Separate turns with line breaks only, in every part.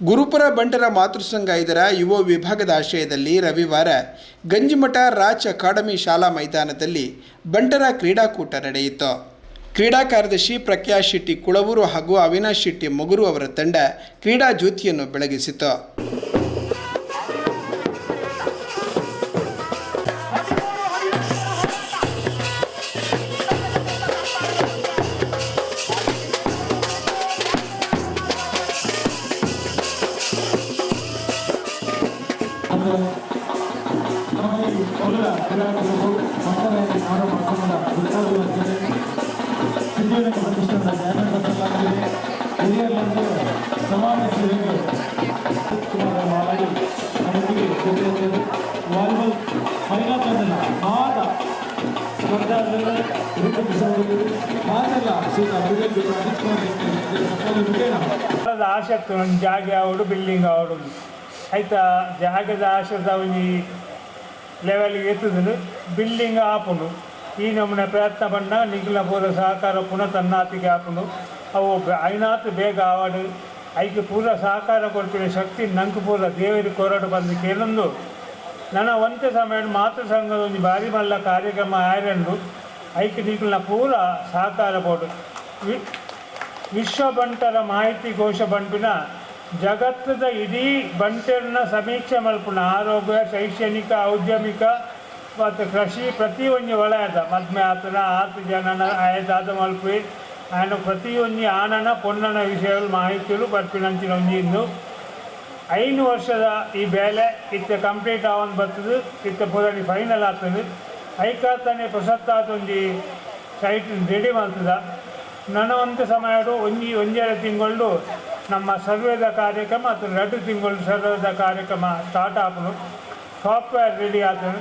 ಗುರುಪುರ ಬಂಟರ ಮಾತೃಸಂಘ ಇದರ ಯುವ ವಿಭಾಗದ ಆಶ್ರಯದಲ್ಲಿ ರವಿವಾರ ಗಂಜಿಮಠ ರಾಜ್ ಅಕಾಡೆಮಿ ಶಾಲಾ ಮೈದಾನದಲ್ಲಿ ಬಂಟರ ಕ್ರೀಡಾಕೂಟ ನಡೆಯಿತು. ಕ್ರೀಡಾ ಕಾರ್ಯದರ್ಶಿ ಪ್ರಖ್ಯಾ ಶೆಟ್ಟಿ ಕುಳವೂರು ಹಾಗೂ ಅವಿನಾಶ್ ಶೆಟ್ಟಿ ಮೊಗರು ಅವರ ತಂಡ ಕ್ರೀಡಾ ಜ್ಯೋತಿಯನ್ನು ಬೆಳಗಿಸಿತು.
ಸ್ಪರ್ಧಾದಲ್ಲಿ
ಆಸಕ್ತಿ ಒಂದು ಜಾಗ ಆವಡು ಬಿಲ್ಡಿಂಗ್ ಆವಡು ಆಯ್ತಾ? ಜಾಗದ ಆಶದ ಒಂದು ಲೆವೆಲ್ಗೆ ಎತ್ತುದನು. ಬಿಲ್ಡಿಂಗ್ ಆಪುಂಡು ಈ ನಮೂನೆ ಪ್ರಯತ್ನ ಪಂಡ ನಿಖಿಲ ಪೂರ ಸಹಕಾರ ಪುನಃ ತನ್ನಾತಿಗೆ ಆಪುಂಡು ಅವು ಐನಾತ್ ಬೇಗ ಆವಾಡು ಐಕೆ ಪೂರ ಸಹಕಾರ ಕೊಡ್ತಿರೋ ಶಕ್ತಿ ನಂಗೆ ಪೂರ ದೇವರಿಗೆ ಕೊರಡು ಬಂದು ಕೇಳೊಂದು. ನನ್ನ ಒಂತೆ ಸಮಯ ಮಾತೃ ಸಂಘದ ಒಂದು ಭಾರಿ ಮಲ್ಲ ಕಾರ್ಯಕ್ರಮ ಆಯರಂಡು ಐಕೆ ನಿಖಿಲ ಪೂರ ಸಹಕಾರ ಬೋಡು ವಿ ವಿಶ್ವ ಬಂಟರ ಮಾಹಿತಿ ಕೋಶ ಬಂಪಿನ ಜಗತ್ತದ ಇಡೀ ಬಂಟರನ್ನ ಸಮೀಕ್ಷೆ ಮಲ್ಪುನ ಆರೋಗ್ಯ ಶೈಕ್ಷಣಿಕ ಔದ್ಯಮಿಕ ಮತ್ತು ಕೃಷಿ ಪ್ರತಿಯೊಂದು ವಲಯದ ಮದ್ಮೆ ಆತನ ಆತು ಜನನ ಆಯದಾದ ಮಲ್ಪಿ ఆయన ಪ್ರತಿಯೊಂದು ಆನನ ಪೊನ್ನನ ವಿಷಯಗಳು ಮಾಹಿತಿಗಳು ಬರ್ಪಿನಂಚಿನ ಒಂಜಿಂದು ಐದು ವರ್ಷದ ಈ ಬೇಲೆ ಇತ್ತ ಕಂಪ್ಲೀಟ್ ಆವನ್ ಬರ್ತದೆ. ಇತ್ತೆ ಪುರಾಣಿ ಫೈನಲ್ ಆಗ್ತದೆ. ಐಕಾತನೆ ಪ್ರಸಕ್ತ ಒಂಜಿ ಸೈಟ್ ರೆಡಿ ಮಾಡ್ತದ. ನನ್ನ ಒಂದು ಸಮಯಡು ಒಂಜಿ ಒಂದೆರಡು ತಿಂಗಳು ನಮ್ಮ ಸರ್ವೇದ ಕಾರ್ಯಕ್ರಮ ಅಥವಾ ಎರಡು ತಿಂಗಳು ಸರ್ವೇದ ಕಾರ್ಯಕ್ರಮ ಸ್ಟಾರ್ಟ್ ಆಗಲು ಸಾಫ್ಟ್ವೇರ್ ರೆಡಿ ಆಗ್ತದೆ.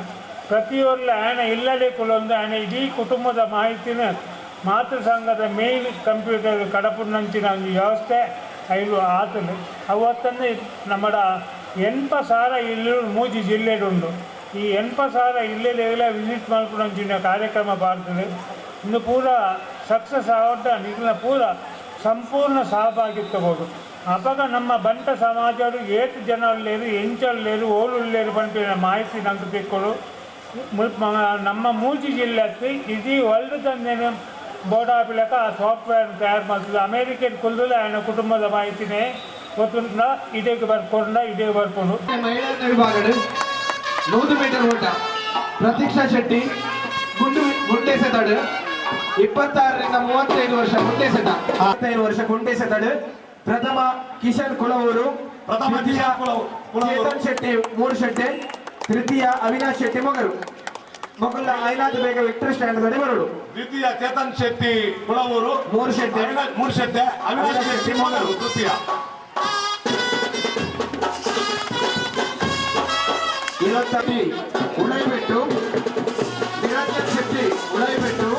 ಪ್ರತಿಯೊಂದು ಆನೆ ಇಲ್ಲದೆ ಕುಲೊಂದು ಆಯನ ಇಡೀ ಕುಟುಂಬದ ಮಾಹಿತಿನ ಮಾತೃ ಸಂಘದ ಮೇನ್ ಕಂಪ್ಯೂಟರ್ ಕಡಪುನಂಚಿನ ಒಂದು ವ್ಯವಸ್ಥೆ. ಐದು ಆತನು ಅವತ್ತನ್ನು ನಮ್ಮ ಎಂಪ ಸಾರ ಇಲ್ಲಿ ಮೂಜಿ ಜಿಲ್ಲೆಡುಂಡು ಈ ಎನ್ಪ ಸಾರ ಇಲ್ಲೆಲ್ಲ ವಿಸಿಟ್ ಮಾಡ್ಕೊಂಡಂಚಿನ ಕಾರ್ಯಕ್ರಮ ಪಾಡ್ತದೆ. ಇನ್ನು ಪೂರ ಸಕ್ಸಸ್ ಆವಡ್ಡ ಇದನ್ನ ಪೂರ ಸಂಪೂರ್ಣ ಸಹಭಾಗಿತ್ತಬಹುದು ಅಪಗ ನಮ್ಮ ಬಂಟ ಸಮಾಜರು ಏತು ಜನಲ್ಲೇರು ಎಂಚಲ್ಲೇರು ಓಲುಲ್ಲೇರು ಬಂಟಿನ ಮಾಹಿತಿ ನಂಗೆ ತಿಕ್ಕೊಡು ನಮ್ಮ ಮೂಜಿ ಜಿಲ್ಲೆ ಇಡೀ ವರ್ಲ್ಡ್ ತಂದೇನೆ ಬೋಡಾಪಿಲಕ ಆ ಸಾಫ್ಟ್ವೇರ್ ತಯಾರು ಮಾಡ್ತಿದ್ದ ಅಮೇರಿಕನ್ ಕುಲದಲ್ಲಿ ಆಯನ ಕುಟುಂಬದ ಮಾಹಿತಿನೇ ಗೊತ್ತಿಲ್ಲ ಇದೇಗೆ ಬರ್ಕೊಂಡ ಇದೇ ಬರ್ಕೊಂಡು.
ಮಹಿಳೆಯರ ವಿಭಾಗದ ನೂರು ಮೀಟರ್ ಓಟ. ಪ್ರತೀಕ್ಷಾ ಶೆಟ್ಟಿ ಗುಂಡು ಗುಂಟೆಸೆತಡು ಇಪ್ಪತ್ತಾರರಿಂದ ಮೂವತ್ತೈದು ವರ್ಷ ಗುಂಟೆಸೆತ ಮೂವತ್ತೈದು ವರ್ಷ ಗುಂಟೆಸೆತಡು ಪ್ರಥಮ ಕಿಶನ್ ಕುಲವರು
ಪ್ರಥಮ ಕಿಶನ್ ಕುಲವರು
ಚೇತನ್ ಶೆಟ್ಟಿ ಮೂರು ಶೆಟ್ಟಿ. ತೃತೀಯ ಅವಿನಾಶ್ ಶೆಟ್ಟಿ ಮೊಗರು. ಮೊಗಲ ಐನಾಥ್ ಬೇಗ ವಿಕ್ಟರ್ ಸ್ಟ್ಯಾಂಡ್ ಗಡಿ ಬರಡು
ದ್ವಿತೀಯ ಚೇತನ್ ಶೆಟ್ಟಿ ಕುಳವೂರು.
ಮೂರು ಶೆಟ್ಟಿ.
ಮೂರು ಶೆಟ್ಟಿ. ಅವಿನಾಶ್ ಶೆಟ್ಟಿ. ಮೊದಲು ತೃತೀಯ.
ಇವತ್ತಿ ಉಳೈಬೆಟ್ಟು ನಿರಂಜನ್ ಶೆಟ್ಟಿ ಉಳೈಬೆಟ್ಟು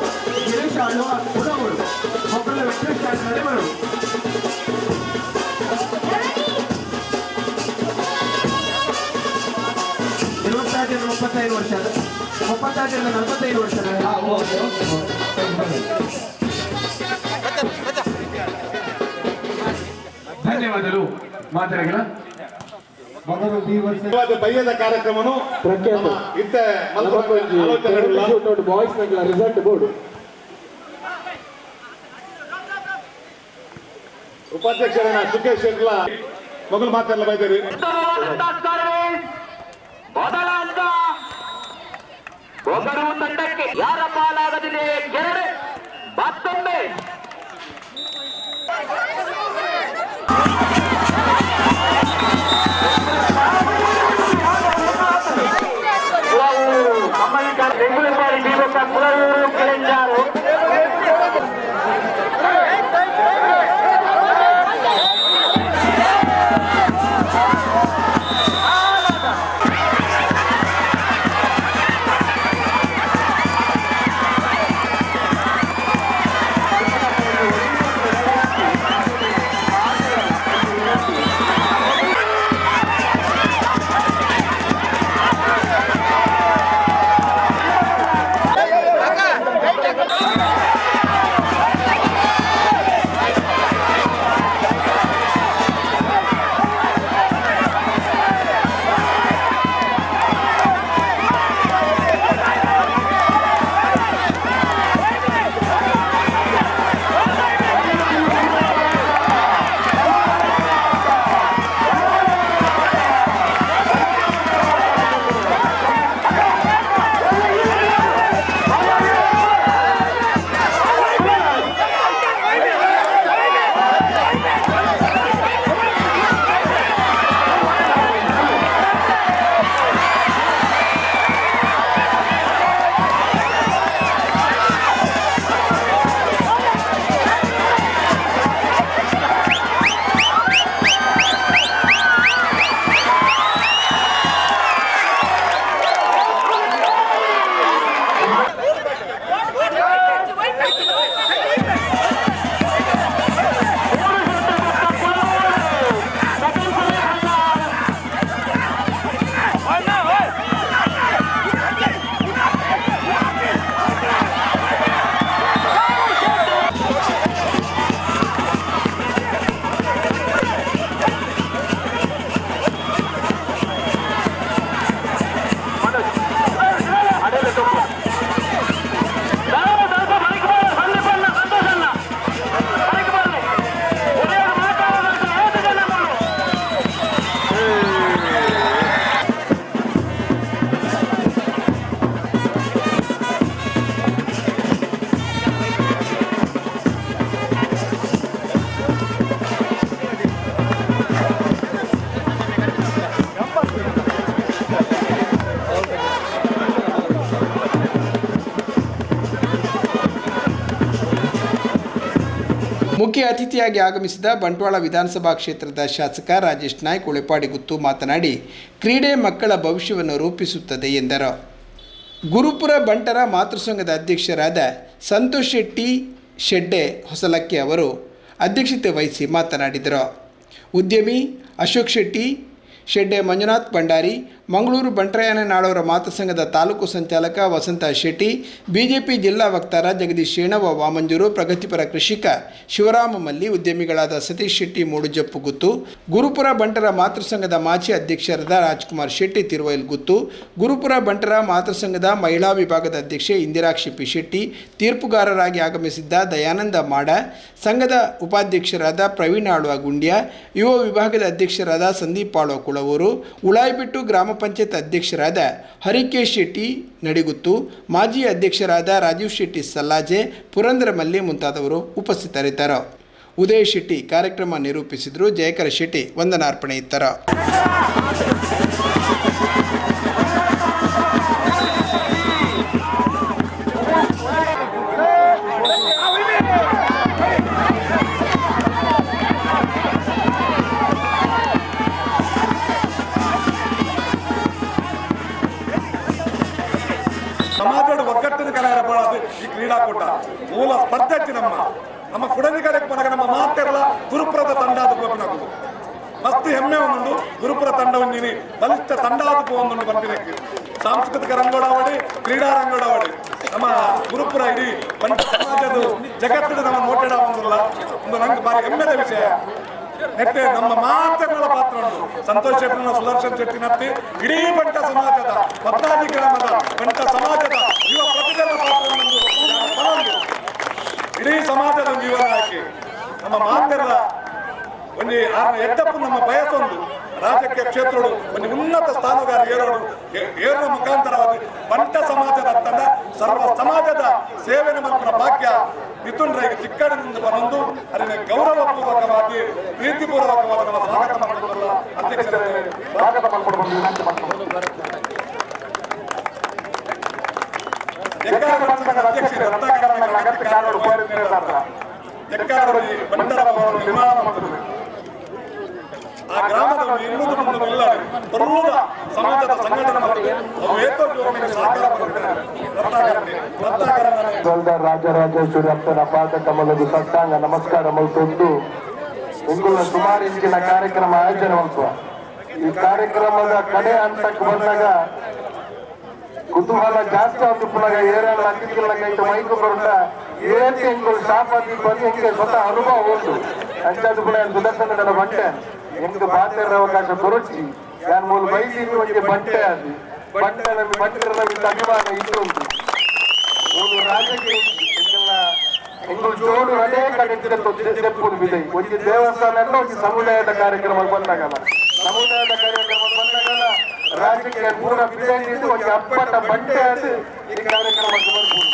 ಗಿರೀಶ್ ಆಳು ಕುಳವೂರು. ಮೊಗಲ ವಿಕ್ಟರ್ ಸ್ಟ್ಯಾಂಡ್ ಗಡಿ ಬರಡು ಇಪ್ಪತ್ತೈದು ವರ್ಷ. ವರ್ಷದ ಮುಪ್ಪತ್ತಾರರಿಂದ ನಲವತ್ತೈದು ವರ್ಷಗಳ ಧನ್ಯವಾದಗಳು ಮಾತಾಡಿಗಳ.
ಈ ವರ್ಷ
ಬಯ್ಯದ ಕಾರ್ಯಕ್ರಮನು ಇತ್ತೆ
ಬಾಯ್ಸ್ ರಿಸಲ್ಟ್ ಬೋರ್ಡ್
ಉಪಾಧ್ಯಕ್ಷರನ್ನ ಸುಖೇಶ್ ಶೆಟ್ಲ. ಮಗಳು ಮಾತಾಡಲು ಬೈದೇರಿ.
ಮೊದಲ ಅಂತ ಒಬ್ಬರು ತಂಡಕ್ಕೆ ಯಾರ ಪಾಲಾಗದಿದೆ ಎರಡು ಮತ್ತೊಮ್ಮೆ ಕುಳವೂರು ಸಂಬಂಧಿತ ಬೆಂಗಳೂರು ಬಾರಿ ಬೀಗಕ್ಕ ಕುಳವೂರು ಕೆಳಂಜಾರು
ಮುಖ್ಯ ಅತಿಥಿಯಾಗಿ ಆಗಮಿಸಿದ ಬಂಟ್ವಾಳ ವಿಧಾನಸಭಾ ಕ್ಷೇತ್ರದ ಶಾಸಕ ರಾಜೇಶ್ ನಾಯ್ಕ್ ಉಳೆಪಾಡಿಗುತ್ತು ಮಾತನಾಡಿ, ಕ್ರೀಡೆ ಮಕ್ಕಳ ಭವಿಷ್ಯವನ್ನು ರೂಪಿಸುತ್ತದೆ ಎಂದರು. ಗುರುಪುರ ಬಂಟರ ಮಾತೃಸಂಘದ ಅಧ್ಯಕ್ಷರಾದ ಸಂತೋಷ್ ಶೆಟ್ಟಿ ಶೆಡ್ಡೆ ಹೊಸಲಕ್ಕೆ ಅವರು ಅಧ್ಯಕ್ಷತೆ ವಹಿಸಿ ಮಾತನಾಡಿದರು. ಉದ್ಯಮಿ ಅಶೋಕ್ ಶೆಟ್ಟಿ ಶೆಡ್ಡೆ ಮಂಜುನಾಥ್ ಭಂಡಾರಿ, ಮಂಗಳೂರು ಬಂಟರಾಯನ ನಾಡವರ ಮಾತೃಸಂಘದ ತಾಲೂಕು ಸಂಚಾಲಕ ವಸಂತ ಶೆಟ್ಟಿ, ಬಿಜೆಪಿ ಜಿಲ್ಲಾ ವಕ್ತಾರ ಜಗದೀಶ್ ಶೇಣವ, ವಾಮಂಜೂರು ಪ್ರಗತಿಪರ ಕೃಷಿಕ ಶಿವರಾಮ ಮಲ್ಲಿ, ಉದ್ಯಮಿಗಳಾದ ಸತೀಶ್ ಶೆಟ್ಟಿ, ಮೂಡುಜಪ್ಪು ಗುತ್ತು, ಗುರುಪುರ ಬಂಟರ ಮಾತೃಸಂಘದ ಮಾಜಿ ಅಧ್ಯಕ್ಷರಾದ ರಾಜ್ಕುಮಾರ್ ಶೆಟ್ಟಿ, ತಿರುವೈಲ್ ಗುತ್ತು, ಗುರುಪುರ ಬಂಟರ ಮಾತೃಸಂಘದ ಮಹಿಳಾ ವಿಭಾಗದ ಅಧ್ಯಕ್ಷೆ ಇಂದಿರಾಕ್ಷಿ ಪಿ ಶೆಟ್ಟಿ, ತೀರ್ಪುಗಾರರಾಗಿ ಆಗಮಿಸಿದ್ದ ದಯಾನಂದ ಮಾಡ, ಸಂಘದ ಉಪಾಧ್ಯಕ್ಷರಾದ ಪ್ರವೀಣ್ ಆಳ್ವ ಗುಂಡ್ಯ, ಯುವ ವಿಭಾಗದ ಅಧ್ಯಕ್ಷರಾದ ಸಂದೀಪ್ ಆಳ್ವ ಕುಳವೂರು ಉಳಾಯ್ಬಿಟ್ಟು ಗ್ರಾಮ ಪಂಚಾಯತ್ ಅಧ್ಯಕ್ಷರಾದ ಹರಿಕೇಶ್ ಶೆಟ್ಟಿ, ನಡಿಗುತ್ತು ಮಾಜಿ ಅಧ್ಯಕ್ಷರಾದ ರಾಜೀವ್ ಶೆಟ್ಟಿ ಸಲ್ಲಾಜೆ ಪುರಂದ್ರ ಮಲ್ಲಿ ಮುಂತಾದವರು ಉಪಸ್ಥಿತರಿದ್ದರು. ಉದಯ್ ಶೆಟ್ಟಿ ಕಾರ್ಯಕ್ರಮ ನಿರೂಪಿಸಿದರು. ಜಯಕರ ಶೆಟ್ಟಿ ವಂದನಾರ್ಪಣೆ ಇತ್ತರು.
ಈ ಕ್ರೀಡಾಕೂಟ ಮೂಲ ಸ್ಪರ್ಧೆ ನಮ್ಮ. ನಮ್ಮ ಕುಡನಿಗಡೆ ಪನಗ ನಮ್ಮ ಮಾತೆಲ್ಲ ಗುರುಪುರದ ತಂಡ ಅದು ಗೋಪಿನಾಗುದು ಮಸ್ತ್ ಹೆಮ್ಮೆ ಒಂದು ಗುರುಪುರ ತಂಡವನ್ನು ಬಲಿಷ್ಠ ತಂಡ ಅದು ಒಂದು ಬಂದಿರಕ್ಕೆ ಸಾಂಸ್ಕೃತಿಕ ರಂಗೋಡಾವಳಿ ಕ್ರೀಡಾ ರಂಗೋಡಾವಳಿ ನಮ್ಮ ಗುರುಪುರ ಇಡೀ ಬಂಟ ಸಮಾಜದ ಜಗತ್ತಿನ ನಮ್ಮ ನೋಟೆಡ ಒಂದಲ್ಲ ಒಂದು ನಂಗೆ ಬಾರಿ ಹೆಮ್ಮೆದ ವಿಷಯ. ನೆಟ್ಟೆ ನಮ್ಮ ಮಾತೆಗಳ ಪಾತ್ರ ಸಂತೋಷ್ ಶೆಟ್ಟಿನ ಸುದರ್ಶನ್ ಶೆಟ್ಟಿನತ್ತಿ ಇಡೀ ಪಂಟ ಸಮಾಜದ ಪದ್ಮಾದಿ ಗ್ರಾಮದ ಪಂಟ ಸಮಾಜದ ಯುವ ಪ್ರತಿಭೆಗಳ ಪಾತ್ರ ಒಂದು ಬಲುಂಟು. ಇಡೀ ಸಮಾಜದ ಜೀವನ ಆಯ್ಕೆ ನಮ್ಮ ಮಾತೆಲ್ಲ ಒಂದು ಆ ನಮ್ಮ ಬಯಸೊಂದು. ರಾಜಕೀಯ ಕ್ಷೇತ್ರಗಳು ಒಂದು ಉನ್ನತ ಸ್ಥಾನಗಾರ ಏರೋಡು ಏರುವ ಮುಖಾಂತರವಾಗಿ ಬಂಟ ಸಮಾಜದ ತನ್ನ ಸರ್ವ ಸಮಾಜದ ಸೇವೆ ಮಂತ್ರ ಭಾಗ್ಯ ಮಿಥುನ್ ರೈಗೆ ಚಿಕ್ಕಡಿನಿಂದ ಬಂದು ಅದನ್ನ ಗೌರವಪೂರ್ವಕವಾಗಿ ಪ್ರೀತಿಪೂರ್ವಕವಾಗಿ ನಮ್ಮ ಸ್ವಾಗತ ಮಾಡಿಕೊಳ್ಳಲು ಅಧ್ಯಕ್ಷರೇ. ಸ್ವಾಗತ ಮಾಡಿಕೊಂಡು ವಿನಂತಿ ಮಾಡಿಕೊಳ್ಳುವುದು. ಜಗ್ಗಾರ ಸಂಘದ ಅಧ್ಯಕ್ಷರೇ ರತ್ನಾಕರನ ಅಗತ್ಯ ಕಾರ್ಯಗಳು ಉಪಯೋಗಿಸಿದ್ದಾರೆ ಜಗ್ಗಾರದಲ್ಲಿ ಬಂಟರ ಭವನ ನಿರ್ಮಾಣ ಮಾಡುತ್ತದೆ ಆ ಗ್ರಾಮದಲ್ಲಿ ಇನ್ನೂರು ಮುಂದೆ ಇಲ್ಲ. ಬರುವುದ ಸಮಾಜದ ಸಂಘಟನೆ ಮಾಡಿದೆ. ಅವು ಏತೋ ಜೋಡಣೆಗೆ ಸಹಕಾರ
ಸೋಲ್ದ ರಾಜರಾಜೇಶ್ವರಿ ಅಪ್ಪನ ಪಾದ ಕಮಲದ ಸಟ್ಟಾಂಗ ನಮಸ್ಕಾರ ಮಲ್ತೊಂದು ಇಂಗುಲ ಸುಮಾರು ಇಂಚಿನ ಕಾರ್ಯಕ್ರಮ ಆಯೋಜನೆ ಮಲ್ಸುವ ಈ ಕಾರ್ಯಕ್ರಮದ ಕಡೆ ಹಂತಕ್ಕೆ ಬಂದಾಗ ಕುತೂಹಲ ಜಾಸ್ತಿ ಆಯ್ತು ಪುನಃ ಏರೆಲ್ಲ ಅತಿಥಿಗಳ ಕೈತು ಮೈಕು ಬರುತ್ತ ಏನ್ ಸ್ಟಾಫ್ ಆಗಿ ಬಂದು ಹೆಂಗೆ ಸ್ವತಃ ಅನುಭವ ಉಂಟು ಅಂಚಾದ ಪುನಃ ನನ್ನ ಬಂಟೆ ಹೆಂಗೆ ಬಾತ್ಯರ ಅವಕಾಶ ಕೊರಚಿ ಯಾನ್ ಮೂಲ ಬೈದಿ ಒಂದು ಬಂಟೆ ಅದು ಬಂಟೆ ನಮಗೆ ಬಂಟರ ನಮಗೆ ಅಭಿಮಾನ ಇದ್ದು ಉಂಟು ಒಂದು ರಾಜಕೀಯ ಹೆಂಗಳು ಹಿಂಗು ಜೋಡು ಅದೇ ಕಡೆ ಒಂದು ದೇವಸ್ಥಾನ ಒಂದು ಸಮುದಾಯದ ಕಾರ್ಯಕ್ರಮ ಬಂದಾಗಲ್ಲ ಸಮುದಾಯದ ಕಾರ್ಯಕ್ರಮ ರಾಜಕೀಯ ಮೂರ ಬಿದೆ ಒಂದು ಅಪ್ಪಟ ಬಟ್ಟೆ ಅದು. ಈ ಕಾರ್ಯಕ್ರಮಕ್ಕೆ ಬರ್ಬೋದು.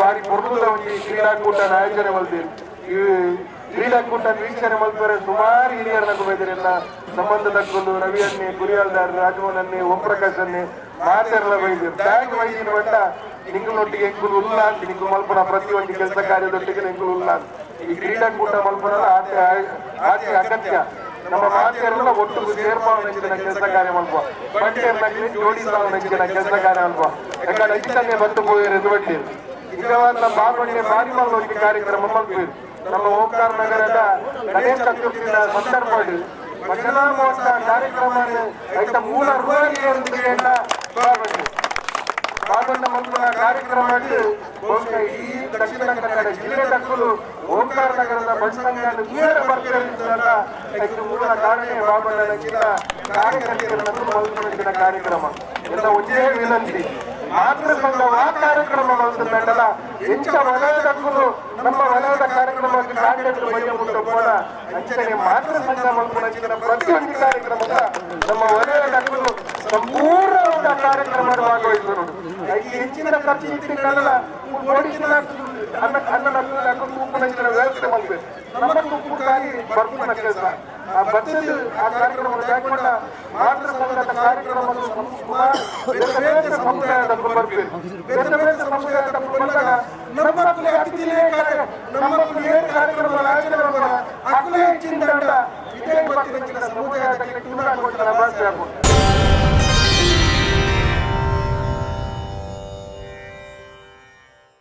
ಬಾರಿ ಪ್ರಬುದ್ಧ ಒಂದು ಈ ಕ್ರೀಡಾಕೂಟ ಆಯೋಜನೆ ಮಾಡ್ತೀವಿ ಈ ಕ್ರೀಡಾಕೂಟ ವೀಕ್ಷಣೆ ಮಾಡ್ತಾರೆ ಸುಮಾರು ಹಿರಿಯರನ್ನ ಬೈದರೆಲ್ಲ. ಸಂಬಂಧ ತಕ್ಕೊಂಡು ರವಿಯನ್ನೇ ಗುರಿಯಾಲ್ದಾರ್, ರಾಜಮೋಹನ್ ಅನ್ನೇ, ಓಂ ಪ್ರಕಾಶ್ ಅನ್ನೇ ಮಾತೆಲ್ಲ ಬೈದ್ರು. ಬ್ಯಾಗ್ ಬೈದಿನ ಬಟ್ಟ ನಿಂಗಳೊಟ್ಟಿಗೆ ಎಂಕುಲು ಉಲ್ಲ ಅಂತ. ನಿಂಗು ಮಲ್ಪನ ಪ್ರತಿಯೊಂದು ಕೆಲಸ ಕಾರ್ಯದೊಟ್ಟಿಗೆ ನಿಂಗುಲು ಉಲ್ಲ. ಈ ಕ್ರೀಡಾಕೂಟ ಮಲ್ಪನ ಆಚೆ ಆಚೆ ಅಗತ್ಯ. ನಮ್ಮ ಮಾತೆಲ್ಲ ಒಟ್ಟು ಸೇರ್ಪಾಡು ನೆಚ್ಚಿನ ಕೆಲಸ ಕಾರ್ಯ ಮಲ್ಪ ಜೋಡಿ ಜೋಡಿಸಾಲ ನೆಚ್ಚಿನ ಕೆಲಸ ಕಾರ್ಯ ಮಲ್ಪ ಯಾಕಂದ್ರೆ ಇಷ್ಟನ್ನೇ ಬಂದು ಹೋಗಿರೋದು ಬಟ್ಟಿ ಈಗ ಬಾಬಣ್ಣೆ ಮಾರಿಮಲ್ ಒಂದು ಕಾರ್ಯಕ್ರಮ ಮಲ್ಪಿರು ನಮ್ಮ ಓಂಕಾರ ನಗರದ ಗಣೇಶ ಚತುರ್ಥಿಯ ಸಂದರ್ಭ ಭಜನಾ ಮಹೋತ್ಸವ ಕಾರ್ಯಕ್ರಮ ರೈತ ಮೂಲ ಋಣಿಯರೊಂದಿಗೆ ಬಾಬಣ್ಣೆ ಬಾಬಣ್ಣ ಮಂತ್ರ ಕಾರ್ಯಕ್ರಮದಲ್ಲಿ ಬಹುಶಃ ಈ ದಕ್ಷಿಣ ಕನ್ನಡ ಜಿಲ್ಲೆ ದಕ್ಕಲು ಓಂಕಾರ ನಗರದ ಬಣ್ಣಗಳನ್ನು ದೂರ ಬರ್ತಿರಲಿಲ್ಲ ಇದು ಮೂಲ ಕಾರಣ ಬಾಬಣ್ಣನಕ್ಕಿಂತ ಕಾರ್ಯಕರ್ತೆಯರನ್ನು ಮಲ್ಪನ ಕಾರ್ಯಕ್ರಮ. ಎಲ್ಲ ಒಂದೇ ವಿನಂತಿ. ಮಾತೃ ಸಂಘ ಆ ಕಾರ್ಯಕ್ರಮ ಮಂತ್ರಲ್ಲ ಎಂಚ ವಲಯದಕ್ಕೂ ನಮ್ಮ ವಲಯದ ಕಾರ್ಯಕ್ರಮಕ್ಕೆ ಕಾರ್ಯಕರ್ತರು ಬಯ್ಯ ಮುಟ್ಟ ಕೂಡ ಅಂಚನೆ ಮಾತೃ ಸಂಘ ಮಲ್ಪನ ಪ್ರತಿಯೊಂದು ಕಾರ್ಯಕ್ರಮದ ನಮ್ಮ ವಲಯದಕ್ಕೂ ಸಂಪೂರ್ಣವಾದ ಕಾರ್ಯಕ್ರಮ ಭಾಗವಹಿಸಿದರು ಈ ಹೆಚ್ಚಿನ ವ್ಯವಸ್ಥೆ ಮಾಡಬೇಕು. ನಮ್ಮ ತುಪ್ಪಕ್ಕಾಗಿ ಬರ್ಪುನ ಕೆಲಸ. ಆ ಬಚ್ಚಲು ಆ ಕಾರ್ಯಕ್ರಮವನ್ನು ಸುಮಾರು ಬೇರೆ ಬೇರೆ ಸಮುದಾಯದ ಸಮುದಾಯದ ಕಾರ್ಯಕ್ರಮ ಆಚರಣೆ ಮಾಡೋಣ ಅಕುಲೆ ಹೆಚ್ಚಿಂದ ಇದೇ ಗೊತ್ತಿನ ಸಮುದಾಯದ ಕೆಟ್ಟು